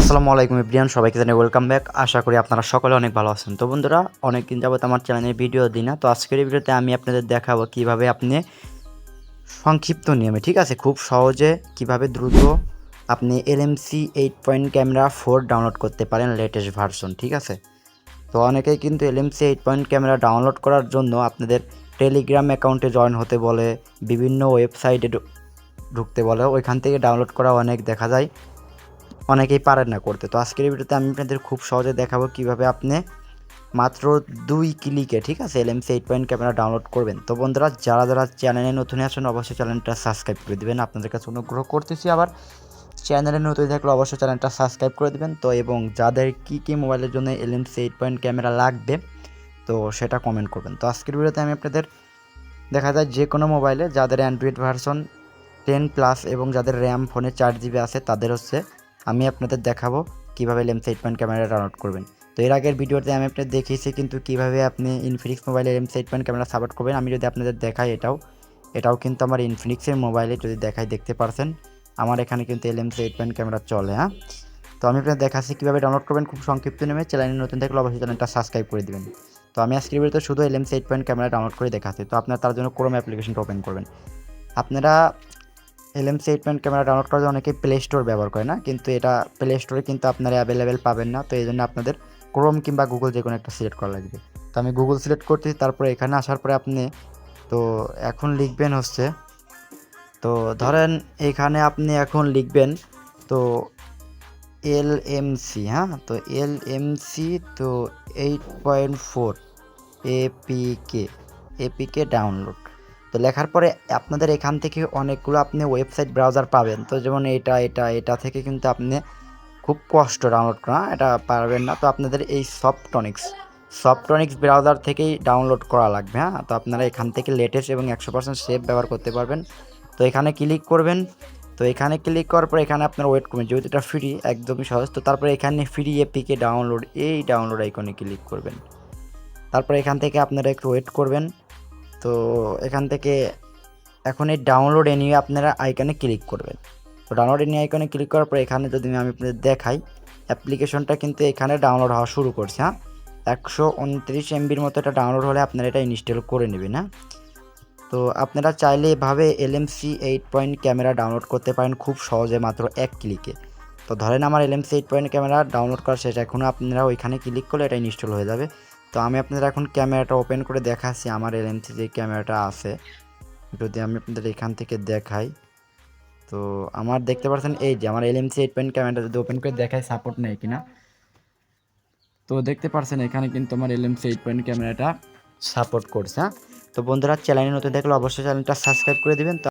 আসসালামু আলাইকুম ইব্রিয়ান সবাইকে জানাই ওয়েলকাম ব্যাক আশা করি আপনারা সকলে অনেক ভালো আছেন। তো বন্ধুরা অনেক দিন যাবত আমার চ্যানেলে ভিডিও দিই না। তো আজকের ভিডিওতে আমি আপনাদের দেখাবো কীভাবে আপনি সংক্ষিপ্ত নিয়মে, ঠিক আছে? খুব সহজে কীভাবে দ্রুত আপনি LMC eight point camera four download করতে পারেন লেটেস্ট ভার্সন ঠিক আছে? তো অনেকেই কিন্তু LMC eight point camera download করার জন্য আপনাদের টেলিগ্রাম অ্যাকাউন্টে জয়েন হতে বলে, বিভিন্ন ওয়েবসাইটে ঢুকতে বলে। ওইখান থেকে ডাউনলোড করা অনেক দেখা যায়। অনেকেই পারেন না করতে। তো আজকের ভিডিওতে আমি আপনাদের খুব সহজে দেখাবো কীভাবে আপনি মাত্র দুই ক্লিকে, ঠিক আছে, LMC eight point camera download করবেন। তো বন্ধুরা, যারা যারা চ্যানেলে নতুন আসেন অবশ্যই চ্যানেলটা সাবস্ক্রাইব করে দেবেন। আপনাদের কাছে অনুগ্রহ করতেছি আবার। চ্যানেলে নতুন থাকলে অবশ্যই চ্যানেলটা সাবস্ক্রাইব করে দেবেন। তো এবং যাদের কী কী মোবাইলের জন্য এলএমসি এইট পয়েন্ট ক্যামেরা লাগবে তো সেটা কমেন্ট করবেন। তো আজকের ভিডিওতে আমি আপনাদের দেখা যায় যে কোনো মোবাইলে যাদের অ্যান্ড্রয়েড ভার্সন টেন প্লাস এবং যাদের র্যাম ফোনে চার জিবি আছে, তাদের হচ্ছে আমি আপনাদের দেখাবো কীভাবে LMC eight point camera download করবেন। তো এর আগের ভিডিওতে আমি আপনাদের দেখিয়েছি কিন্তু কীভাবে আপনি ইনফিনিক্স মোবাইলে LMC eight point camera support করবেন। আমি যদি আপনাদের দেখাই এটাও এটাও কিন্তু আমার ইনফিনিক্সের মোবাইলে যদি দেখাই দেখতে পারছেন, আমার এখানে কিন্তু এলএমস এইট পয়েন্ট ক্যামেরা চলে হ্যাঁ? তো আমি আপনাদের দেখাচ্ছি কীভাবে ডাউনলোড করবেন। খুব সংক্ষিপ্ত নেমে চ্যানেল নতুন থাকলে অবশ্যই চ্যানেলটা সাবস্ক্রাইব করে দিবেন। তো আমি আজকের ভিডিওতে শুধু LMC eight point camera download করে দেখাচ্ছি তো আপনারা তার জন্য ক্রোম অ্যাপ্লিকেশনটা ওপেন করবেন। আপনারা LMC eight point camera download করার জন্য অনেকে প্লে স্টোর ব্যবহার করে না, কিন্তু এটা প্লে স্টোরে কিন্তু আপনারা অ্যাভেলেবেল পাবেন না। তো এই জন্য আপনাদের ক্রোম কিংবা গুগল যে কোনো একটা সিলেক্ট করা লাগবে। তো আমি গুগল সিলেক্ট করতেছি তারপরে এখানে আসার পরে আপনি তো এখন লিখবেন হচ্ছে, তো ধরেন এখানে আপনি এখন লিখবেন, তো এল এম সি হ্যাঁ? তো এল এম সি তো eight point four APK APK download. তো লেখার পরে আপনাদের এখান থেকে অনেকগুলো আপনি ওয়েবসাইট ব্রাউজার পাবেন। তো যেমন এটা এটা এটা থেকে কিন্তু আপনি খুব কষ্ট ডাউনলোড করা হ্যাঁ? এটা পারবেন না। তো আপনাদের এই সফটনিক্স সফটনিক্স ব্রাউজার থেকেই ডাউনলোড করা লাগবে হ্যাঁ? তো আপনারা এখান থেকে লেটেস্ট এবং একশো পার্সেন্ট সেভ ব্যবহার করতে পারবেন। তো এখানে ক্লিক করবেন তো এখানে ক্লিক করার পর এখানে আপনার ওয়েট করবেন যেহেতু এটা ফ্রি একদমই সহজ। তো তারপরে এখানে ফ্রি এপিকে ডাউনলোড এই ডাউনলোড আইকনে ক্লিক করবেন। তারপরে এখান থেকে আপনারা একটু ওয়েট করবেন। তো এখান থেকে এখন এই ডাউনলোড এনিয়ে আপনারা আইকনে ক্লিক করবেন। তো ডাউনলোড এনি আইকনে ক্লিক করার পর এখানে যদি আমি আপনাদের দেখাই অ্যাপ্লিকেশনটা কিন্তু এখানে ডাউনলোড হওয়া শুরু করছে হ্যাঁ? একশো উনত্রিশ এমবির মতো এটা ডাউনলোড হলে আপনারা এটা ইনস্টল করে নেবেন হ্যাঁ? তো আপনারা চাইলে এভাবে LMC eight point camera download করতে পারেন খুব সহজে মাত্র এক ক্লিকে। তো ধরেন আমার LMC eight point camera download করা শেষ এখনও আপনারা ওইখানে ক্লিক করলে এটা ইনস্টল হয়ে যাবে। তো আমি আপনাদের এখন ক্যামেরাটা ওপেন করে দেখাচ্ছি, আমার এলএমসি যে ক্যামেরাটা আছে। যদি আমি আপনাদের এখান থেকে দেখাই, তো আমার দেখতে পাচ্ছেন এই যে আমার এলএমসি এইট পয়েন্ট ক্যামেরাটা যদি ওপেন করে দেখাই সাপোর্ট নেই কিনা। তো দেখতে পাচ্ছেন এখানে কিন্তু আমার এলএমসি এইট পয়েন্ট ক্যামেরাটা সাপোর্ট করছে হ্যাঁ। তো বন্ধুরা চ্যানেলে নতুন দেখলে অবশ্যই চ্যানেলটা সাবস্ক্রাইব করে দিবেন।